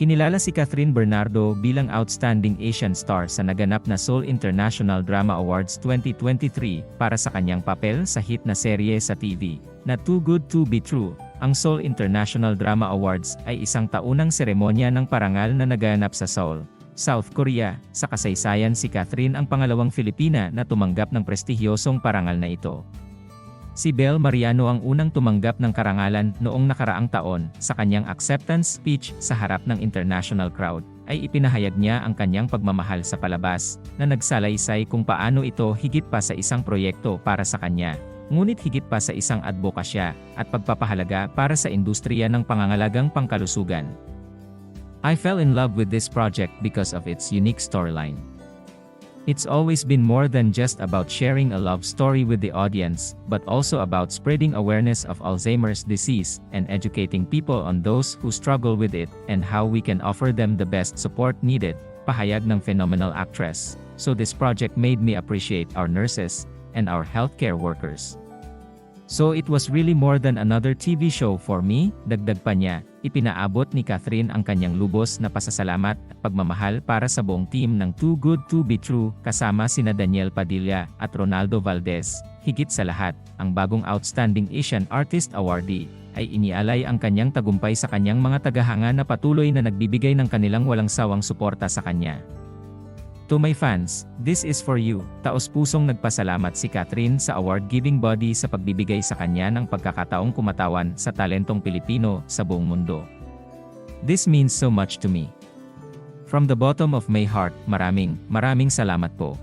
Kinilala si Catherine Bernardo bilang Outstanding Asian Star sa naganap na Seoul International Drama Awards 2023 para sa kanyang papel sa hit na serye sa TV, na Too Good To Be True. Ang Seoul International Drama Awards ay isang taunang seremonya ng parangal na naganap sa Seoul, South Korea. Sa kasaysayan si Catherine ang pangalawang Filipina na tumanggap ng prestihiyosong parangal na ito. Si Bel Mariano ang unang tumanggap ng karangalan noong nakaraang taon. Sa kanyang acceptance speech sa harap ng international crowd, ay ipinahayag niya ang kanyang pagmamahal sa palabas, na nagsalaysay kung paano ito higit pa sa isang proyekto para sa kanya. Ngunit higit pa sa isang advokasya at pagpapahalaga para sa industriya ng pangangalagang pangkalusugan. I fell in love with this project because of its unique storyline. It's always been more than just about sharing a love story with the audience, but also about spreading awareness of Alzheimer's disease and educating people on those who struggle with it and how we can offer them the best support needed, pahayag ng phenomenal actress. So this project made me appreciate our nurses and our healthcare workers. So it was really more than another TV show for me, dagdag pa niya, ipinaabot ni Catherine ang kanyang lubos na pasasalamat at pagmamahal para sa buong team ng Too Good To Be True kasama sina Daniel Padilla at Ronaldo Valdez. Higit sa lahat, ang bagong Outstanding Asian Artist Awardee ay inialay ang kanyang tagumpay sa kanyang mga tagahanga na patuloy na nagbibigay ng kanilang walang sawang suporta sa kanya. To my fans, this is for you. Taos-pusong nagpasalamat si Catherine sa award-giving body sa pagbibigay sa kanya ng pagkakataong kumatawan sa talentong Pilipino sa buong mundo. This means so much to me. From the bottom of my heart, maraming, maraming salamat po.